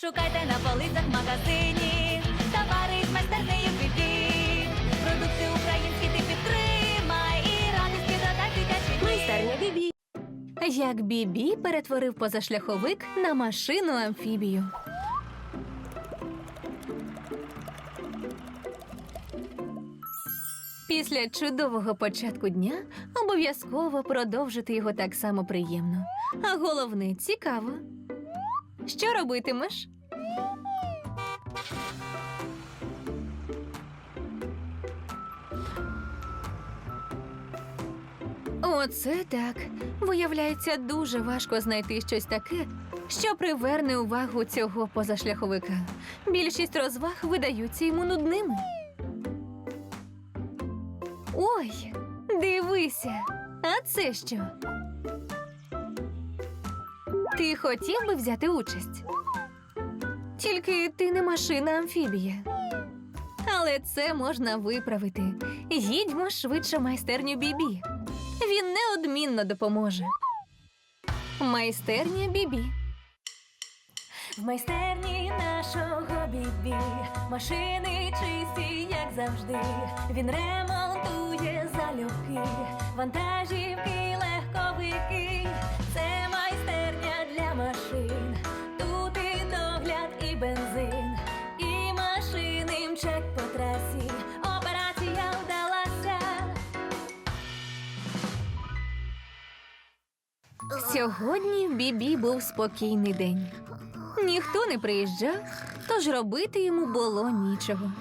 Шукайте на полицях в магазині, товари з майстернею бібі. Продукти українські ти підтримай і радості додай дитячий Майстерня Бібі. Як Бібі перетворив позашляховик на машину амфібію. Після чудового початку дня обов'язково продовжити його так само приємно. А головне цікаво. Що робитимеш? Оце так. Виявляється, дуже важко знайти щось таке, що приверне увагу цього позашляховика. Більшість розваг видаються йому нудними. Ой, дивися, а це що? Ти хотів би взяти участь? Тільки ти не машина амфібія. Але це можна виправити. Їдьмо швидше майстерню Бібі. Він неодмінно допоможе. Майстерня Бібі. В майстерні нашого бібі машини чисті, як завжди. Він ремонтує залюбки, вантажівки, легковики. Це Сьогодні в Бібі був спокійний день. Ніхто не приїжджав, тож робити йому було нічого.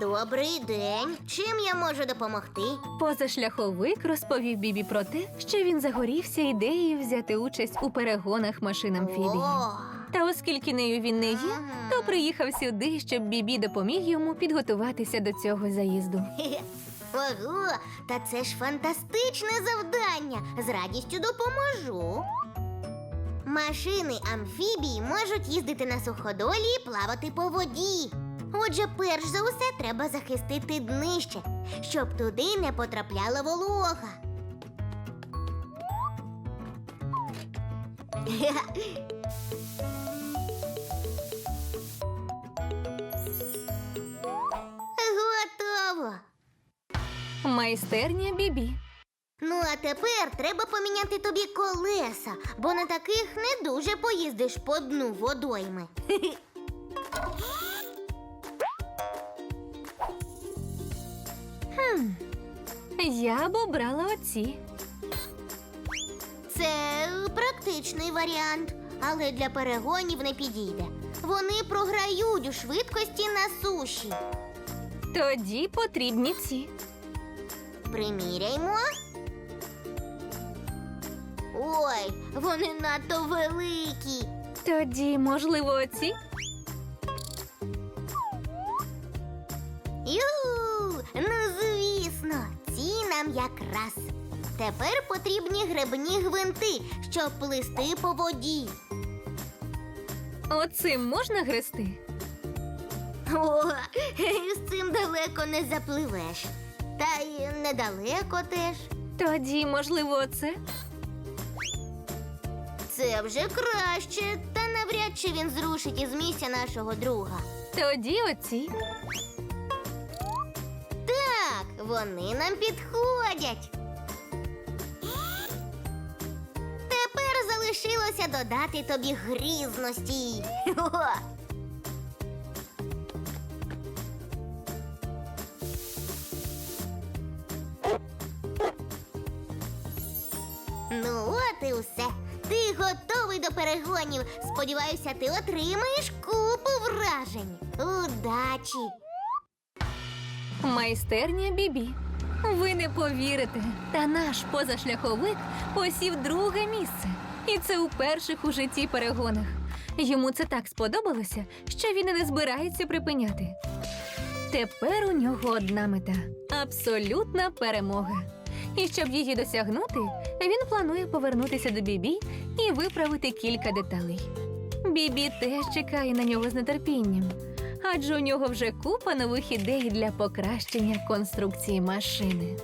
Добрий день. Чим я можу допомогти? Позашляховик розповів Бібі про те, що він загорівся ідеєю взяти участь у перегонах машин амфібії. Та оскільки нею він не є, приїхав сюди, щоб Бібі допоміг йому підготуватися до цього заїзду. Ого, та це ж фантастичне завдання. З радістю допоможу. Машини амфібії можуть їздити на суходолі і плавати по воді. Отже, перш за усе треба захистити днище, щоб туди не потрапляла волога. Майстерня Бібі. Ну, а тепер треба поміняти тобі колеса, бо на таких не дуже поїздиш по дну водойми. Я б обрала оці. Це практичний варіант, але для перегонів не підійде. Вони програють у швидкості на суші. Тоді потрібні ці. Приміряймо. Ой, вони надто великі. Тоді, можливо, оці? Ю, ну звісно, ці нам якраз. Тепер потрібні гребні гвинти, щоб плисти по воді. Оцим можна грести? О, з цим далеко не запливеш. Та й недалеко теж. Тоді, можливо, оце? Це вже краще, та навряд чи він зрушить із місця нашого друга. Тоді оці. Так, вони нам підходять. Тепер залишилося додати тобі грізності. О! Ну, от і все. Ти готовий до перегонів. Сподіваюся, ти отримаєш купу вражень. Удачі! Майстерня Бібі. Ви не повірите, та наш позашляховик посів друге місце. І це у перших у житті перегонах. Йому це так сподобалося, що він і не збирається припиняти. Тепер у нього одна мета абсолютна перемога. І щоб її досягнути, він планує повернутися до бібі і виправити кілька деталей. Бібі теж чекає на нього з нетерпінням, адже у нього вже купа нових ідей для покращення конструкції машини.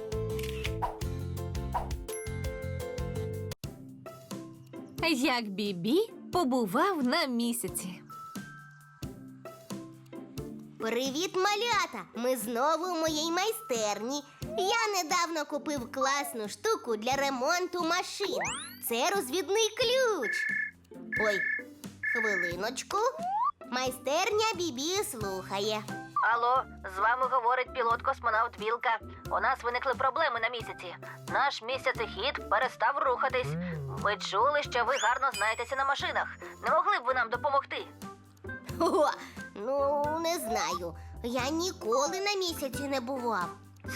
Як бібі побував на місяці. Привіт, малята! Ми знову у моїй майстерні. Я недавно купив класну штуку для ремонту машин. Це розвідний ключ. Ой, хвилиночку. Майстерня Бібі слухає. Алло, з вами говорить пілот-космонавт Білка. У нас виникли проблеми на місяці. Наш місяцехід перестав рухатись. Ви чули, що ви гарно знаєтеся на машинах. Не могли б ви нам допомогти? О, ну не знаю. Я ніколи на місяці не бував.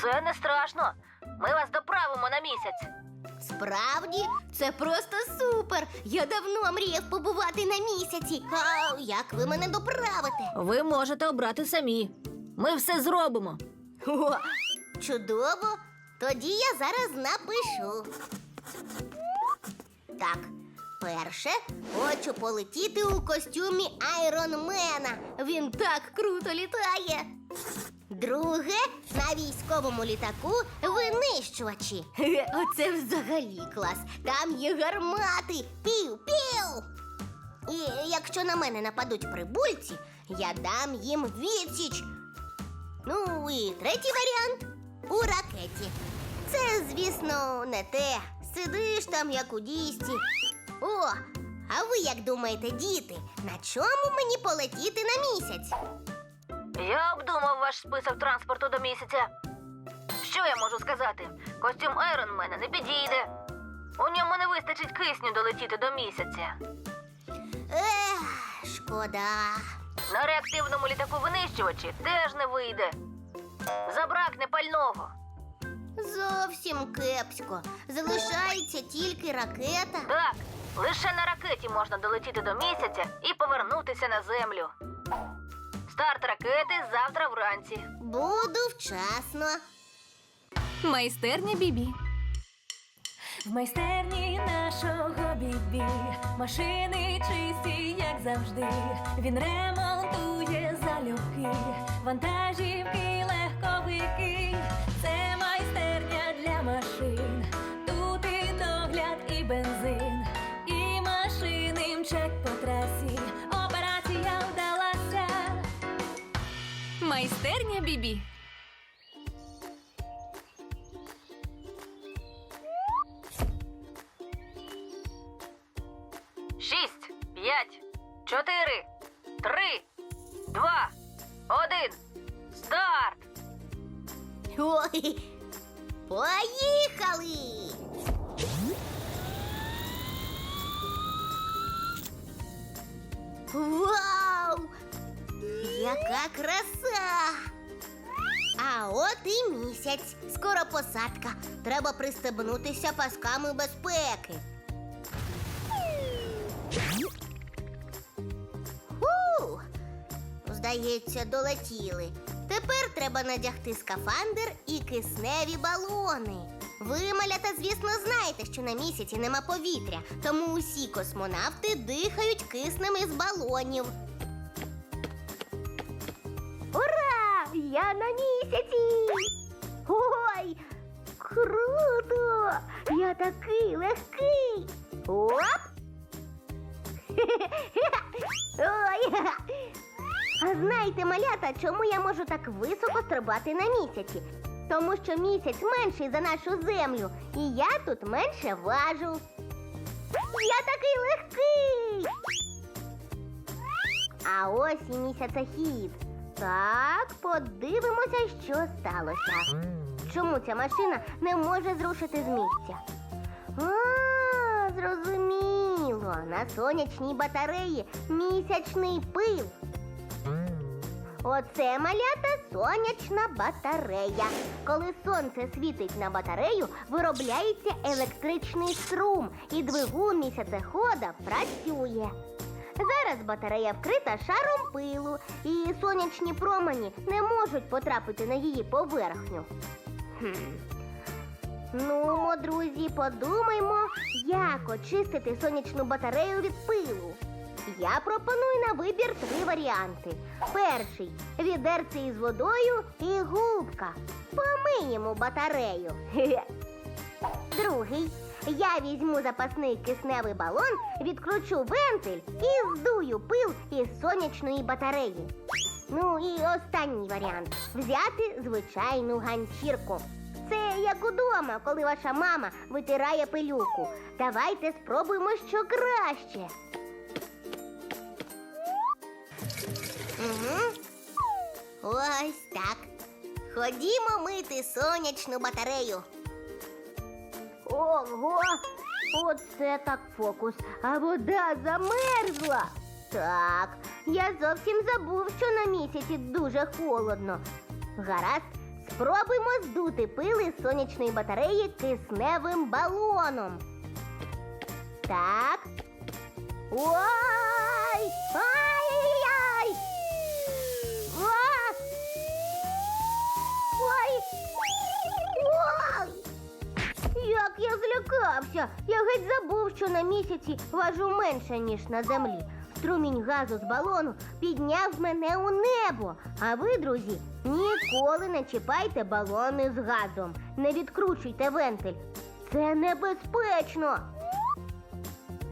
Це не страшно. Ми вас доправимо на місяць. Справді, це просто супер. Я давно мріяв побувати на місяці. А як ви мене доправите? Ви можете обрати самі. Ми все зробимо. О, чудово. Тоді я зараз напишу. Так, перше, хочу полетіти у костюмі Айронмена. Він так круто літає. Друге, на військовому літаку винищувачі. Оце взагалі клас. Там є гармати. Пів-пів. І якщо на мене нападуть прибульці, я дам їм відсіч. Ну і третій варіант у ракеті. Це, звісно, не те. Сидиш там, як у дійсці. О, а ви як думаєте, діти, на чому мені полетіти на місяць? Я обдумав ваш список транспорту до місяця. Що я можу сказати? Костюм Айронмена не підійде. У ньому не вистачить кисню долетіти до місяця. Ех, шкода. На реактивному літаку винищувачі теж не вийде. Забракне пального. Зовсім кепсько. Залишається тільки ракета. Так, лише на ракеті можна долетіти до місяця і повернутися на землю. Старт ракети завтра вранці. Буду вчасно. Майстерня Бібі. В майстерні нашого бібі машини чисті, як завжди. Він ремонтує залюбки, вантажівки, Бібі. Шість, п'ять, чотири, три, два, один. Старт! Ой, поїхали! Вау! Яка краса! А от і місяць. Скоро посадка. Треба пристебнутися пасками безпеки. Фу! Здається, долетіли. Тепер треба надягти скафандр і кисневі балони. Ви, малята, звісно, знаєте, що на місяці нема повітря, тому усі космонавти дихають киснем із балонів. Я на місяці! Ой! Круто! Я такий легкий! Оп! Ой! А знаєте, малята, чому я можу так високо стрибати на місяці? Тому що місяць менший за нашу землю, і я тут менше важу. Я такий легкий. А ось і місяцехід. Так, подивимося, що сталося. Чому ця машина не може зрушити з місця? А, зрозуміло. На сонячній батареї місячний пил. Оце малята сонячна батарея. Коли сонце світить на батарею, виробляється електричний струм, і двигун місяцехода працює. Зараз батарея вкрита шаром пилу, і сонячні промені не можуть потрапити на її поверхню. Хм. Ну, друзі, подумаймо, як очистити сонячну батарею від пилу. Я пропоную на вибір три варіанти. Перший відерце із водою і губка. Помиємо батарею. Другий Я візьму запасний кисневий балон, відкручу вентиль і здую пил із сонячної батареї. Ну і останній варіант взяти звичайну ганчірку. Це як удома, коли ваша мама витирає пилюку. Давайте спробуємо, що краще. Угу. Ось так. Ходімо мити сонячну батарею. Ого! Оце так фокус. А вода замерзла. Так, я зовсім забув, що на місяці дуже холодно. Гаразд, спробуймо здути пили з сонячної батареї кисневим балоном. Так. Ой! Що на місяці важу менше, ніж на землі. Струмінь газу з балону підняв мене у небо. А ви, друзі, ніколи не чіпайте балони з газом. Не відкручуйте вентиль. Це небезпечно.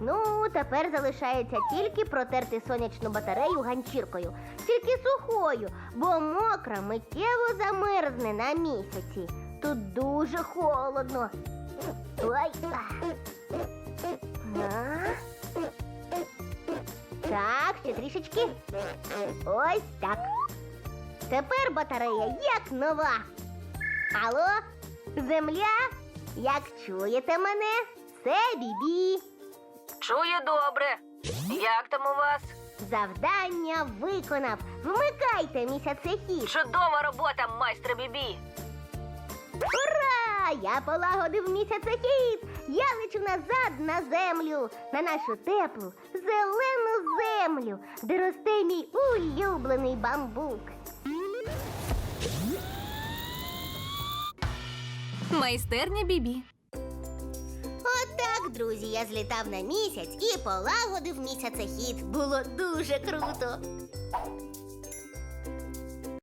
Ну, тепер залишається тільки протерти сонячну батарею ганчіркою. Тільки сухою, бо мокра миттєво замерзне на місяці. Тут дуже холодно. Ой. Так, ще трішечки. Ось так. Тепер батарея як нова. Алло, земля? Як чуєте мене? Це бібі. Чую добре. Як там у вас? Завдання виконав. Вмикайте місяцехід. Чудова робота, майстре Бібі. Ура! Я полагодив місяцехід. Я лечу назад на землю, на нашу теплу, зелену землю, де росте мій улюблений бамбук. Майстерня Бібі. Отак, друзі, я злітав на місяць і полагодив місяцехід. Було дуже круто.